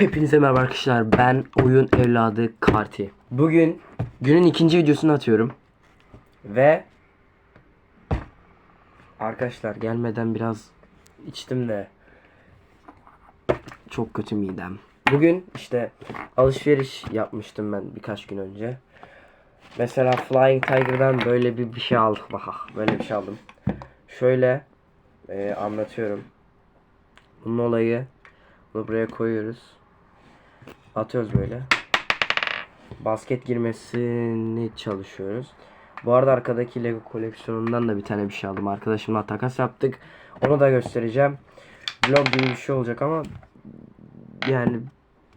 Hepinize merhaba arkadaşlar. Ben oyun evladı Karti. Bugün günün ikinci videosunu atıyorum. Ve arkadaşlar gelmeden biraz içtim de çok kötü midem. Bugün işte alışveriş yapmıştım ben birkaç gün önce. Mesela Flying Tiger'dan böyle bir, bir şey aldım. Bak böyle bir şey aldım. Şöyle e, anlatıyorum. Bunun olayı bunu buraya koyuyoruz. Atıyoruz böyle. Basket girmesini çalışıyoruz. Bu arada arkadaki Lego koleksiyonundan da bir tane bir şey aldım. Arkadaşımla takas yaptık. Onu da göstereceğim. Vlog gibi bir şey olacak ama yani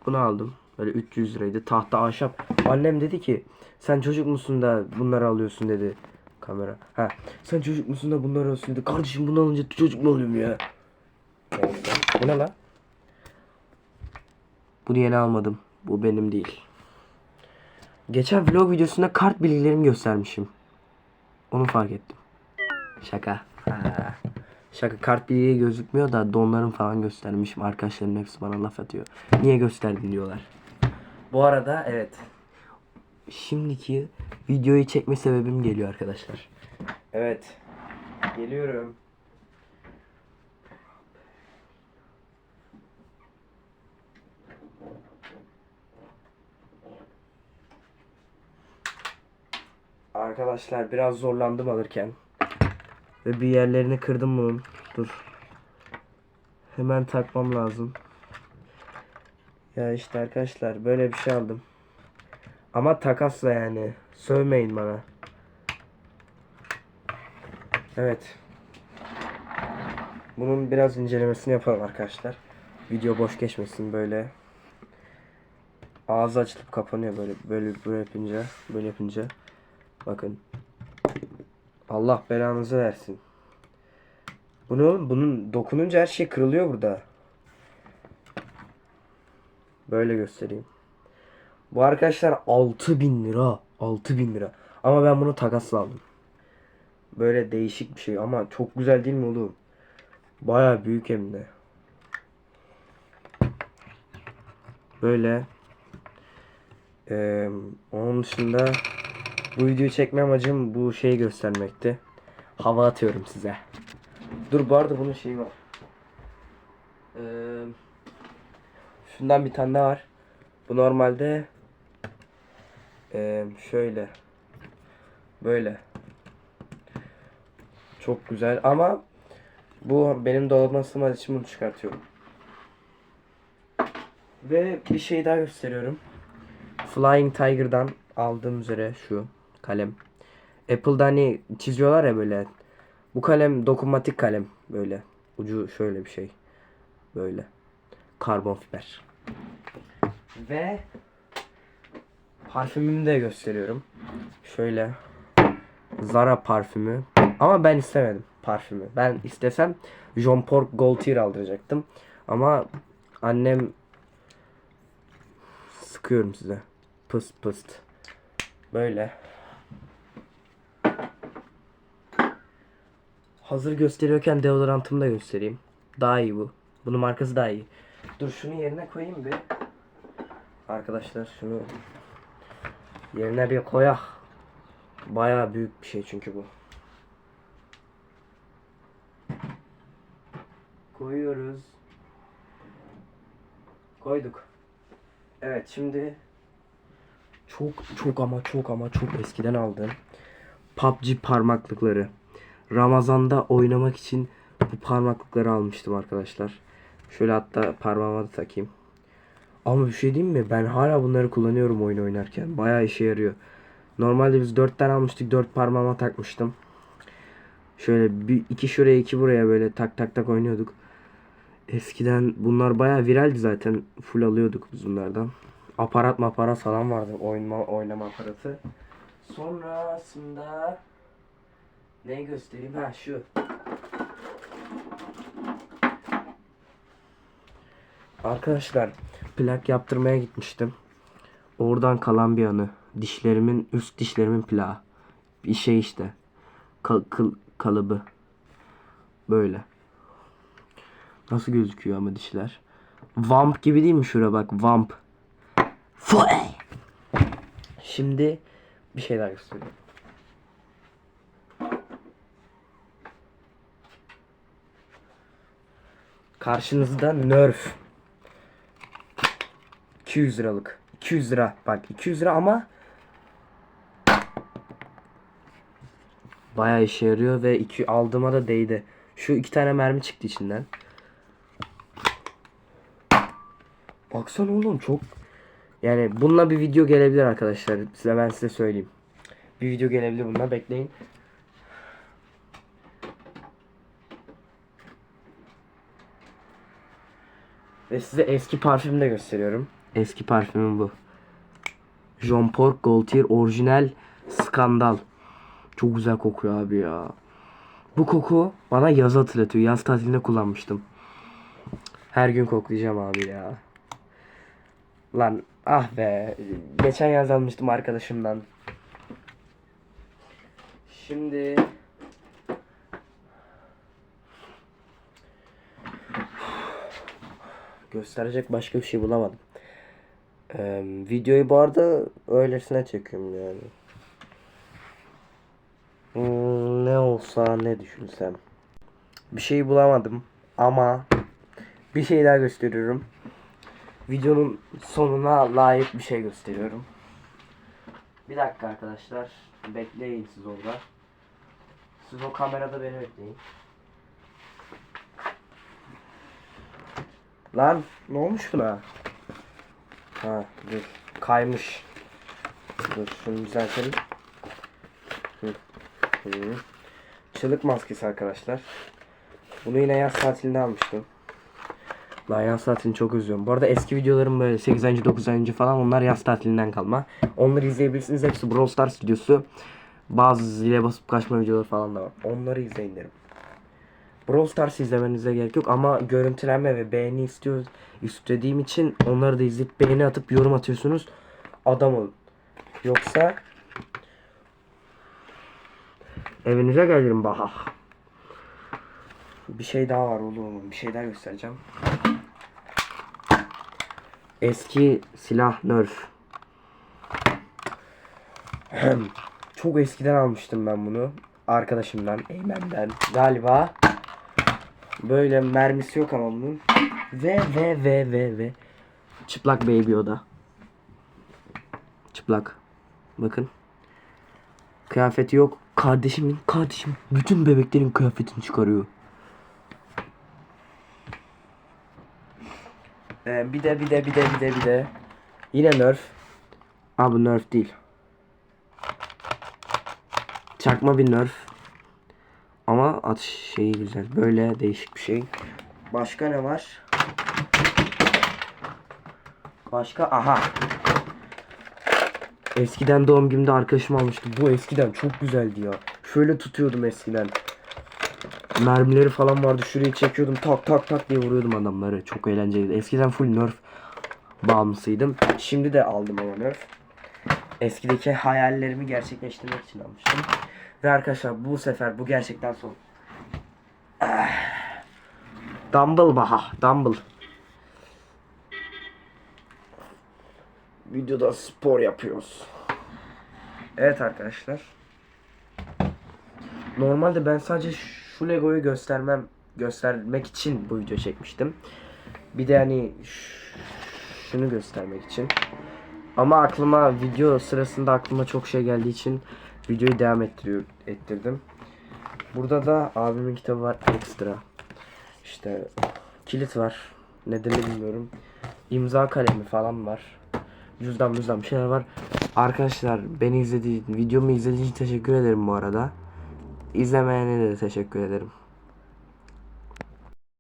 bunu aldım. Böyle 300 liraydı. Tahta ahşap. Annem dedi ki sen çocuk musun da bunları alıyorsun dedi. Kamera. Ha sen çocuk musun da bunları alıyorsun dedi. Kardeşim bunu alınca çocuk mu oluyorum ya? Bu ne lan? Bunu yeni almadım. Bu benim değil. Geçen vlog videosunda kart bilgilerimi göstermişim. Onu fark ettim. Şaka. Şaka kart bilgileri gözükmüyor da donlarım falan göstermişim. Arkadaşlarım hepsi bana laf atıyor. Niye gösterdin diyorlar. Bu arada evet. Şimdiki videoyu çekme sebebim geliyor arkadaşlar. Evet. Geliyorum. Arkadaşlar biraz zorlandım alırken. Ve bir yerlerini kırdım bunun. Dur. Hemen takmam lazım. Ya işte arkadaşlar böyle bir şey aldım. Ama takasla yani. Sövmeyin bana. Evet. Bunun biraz incelemesini yapalım arkadaşlar. Video boş geçmesin böyle. Ağzı açılıp kapanıyor böyle böyle böyle yapınca böyle yapınca. Bakın. Allah belanızı versin. Bu ne oğlum? Bunun dokununca her şey kırılıyor burada. Böyle göstereyim. Bu arkadaşlar 6000 lira. 6000 lira. Ama ben bunu takasla aldım. Böyle değişik bir şey ama çok güzel değil mi oğlum? Baya büyük hem de. Böyle. Ee, onun dışında bu videoyu çekme amacım bu şeyi göstermekti. Hava atıyorum size. Dur bu arada bunun şeyi var. Ee, şundan bir tane var. Bu normalde ee, şöyle böyle çok güzel ama bu benim dolabıma sığmaz için bunu çıkartıyorum. Ve bir şey daha gösteriyorum. Flying Tiger'dan aldığım üzere şu kalem. Apple'da hani çiziyorlar ya böyle. Bu kalem dokunmatik kalem böyle. Ucu şöyle bir şey. Böyle. Karbon fiber. Ve parfümümü de gösteriyorum. Şöyle. Zara parfümü. Ama ben istemedim parfümü. Ben istesem Jean Paul Gaultier aldıracaktım. Ama annem sıkıyorum size. Pıst pıst. Böyle. Hazır gösteriyorken deodorantımı da göstereyim. Daha iyi bu. Bunun markası daha iyi. Dur şunu yerine koyayım bir. Arkadaşlar şunu yerine bir koyak. Bayağı büyük bir şey çünkü bu. Koyuyoruz. Koyduk. Evet şimdi çok çok ama çok ama çok eskiden aldığım PUBG parmaklıkları. Ramazan'da oynamak için bu parmaklıkları almıştım arkadaşlar. Şöyle hatta parmağıma da takayım. Ama bir şey diyeyim mi? Ben hala bunları kullanıyorum oyun oynarken. Bayağı işe yarıyor. Normalde biz 4 tane almıştık. 4 parmağıma takmıştım. Şöyle bir iki şuraya iki buraya böyle tak tak tak oynuyorduk. Eskiden bunlar bayağı viraldi zaten. Full alıyorduk biz bunlardan. Aparat maparat falan vardı. Oynama, oynama aparatı. Sonrasında ne göstereyim? Ha şu. Arkadaşlar plak yaptırmaya gitmiştim. Oradan kalan bir anı. Dişlerimin üst dişlerimin plağı. Bir şey işte. Kal, kıl, kalıbı. Böyle. Nasıl gözüküyor ama dişler. Vamp gibi değil mi şura bak vamp. Şimdi bir şey daha göstereyim. Karşınızda Nerf. 200 liralık. 200 lira. Bak 200 lira ama bayağı işe yarıyor ve iki aldığıma da değdi. Şu iki tane mermi çıktı içinden. Baksana oğlum çok yani bununla bir video gelebilir arkadaşlar. Size ben size söyleyeyim. Bir video gelebilir bununla bekleyin. Ve size eski parfümü de gösteriyorum. Eski parfümüm bu. Jean Paul Gaultier orijinal skandal. Çok güzel kokuyor abi ya. Bu koku bana yaz hatırlatıyor. Yaz tatilinde kullanmıştım. Her gün koklayacağım abi ya. Lan ah be. Geçen yaz almıştım arkadaşımdan. Şimdi gösterecek başka bir şey bulamadım. Ee, videoyu bu arada öylesine çekiyorum yani. Hmm, ne olsa ne düşünsem. Bir şey bulamadım ama bir şey daha gösteriyorum. Videonun sonuna layık bir şey gösteriyorum. Bir dakika arkadaşlar. Bekleyin siz orada. Siz o kamerada beni bekleyin. Lan ne olmuş buna? Ha dur. Kaymış. Dur şunu düzeltelim. Hı. Hı. Çığlık maskesi arkadaşlar. Bunu yine yaz tatilinde almıştım. Lan yaz tatilini çok özlüyorum. Bu arada eski videolarım böyle 8. 9. falan onlar yaz tatilinden kalma. Onları izleyebilirsiniz. Hepsi Brawl Stars videosu. Bazı zile basıp kaçma videoları falan da var. Onları izleyin derim. Brawl Stars izlemenize gerek yok ama görüntülenme ve beğeni istiyor istediğim için onları da izleyip beğeni atıp yorum atıyorsunuz. Adam olun. Yoksa evinize gelirim baha. Bir şey daha var oğlum. Bir şey daha göstereceğim. Eski silah Nerf. Çok eskiden almıştım ben bunu. Arkadaşımdan, Eymen'den galiba. Böyle mermisi yok ama bunun. Ve ve ve ve ve. Çıplak baby o da. Çıplak. Bakın. Kıyafeti yok. Kardeşimin, kardeşim bütün bebeklerin kıyafetini çıkarıyor. Ee, bir de bir de bir de bir de bir de. Yine Nerf. Aa bu Nerf değil. Çakma bir Nerf. Atış şeyi güzel. Böyle değişik bir şey. Başka ne var? Başka aha. Eskiden doğum günümde arkadaşım almıştı. Bu eskiden çok güzeldi ya. Şöyle tutuyordum eskiden. Mermileri falan vardı. Şurayı çekiyordum. Tak tak tak diye vuruyordum adamları. Çok eğlenceliydi. Eskiden full nerf bağımlısıydım. Şimdi de aldım ama nerf. Eskideki hayallerimi gerçekleştirmek için almıştım. Ve arkadaşlar bu sefer bu gerçekten son. Dumble baha. Dumble. Videoda spor yapıyoruz. Evet arkadaşlar. Normalde ben sadece şu Lego'yu göstermem göstermek için bu video çekmiştim. Bir de hani şunu göstermek için. Ama aklıma video sırasında aklıma çok şey geldiği için videoyu devam ettiriyor ettirdim. Burada da abimin kitabı var ekstra. İşte kilit var. Nedenini bilmiyorum. İmza kalemi falan var. Cüzdan müzdan bir şeyler var. Arkadaşlar beni izlediğiniz, videomu izlediğiniz için teşekkür ederim bu arada. İzlemeyene de teşekkür ederim.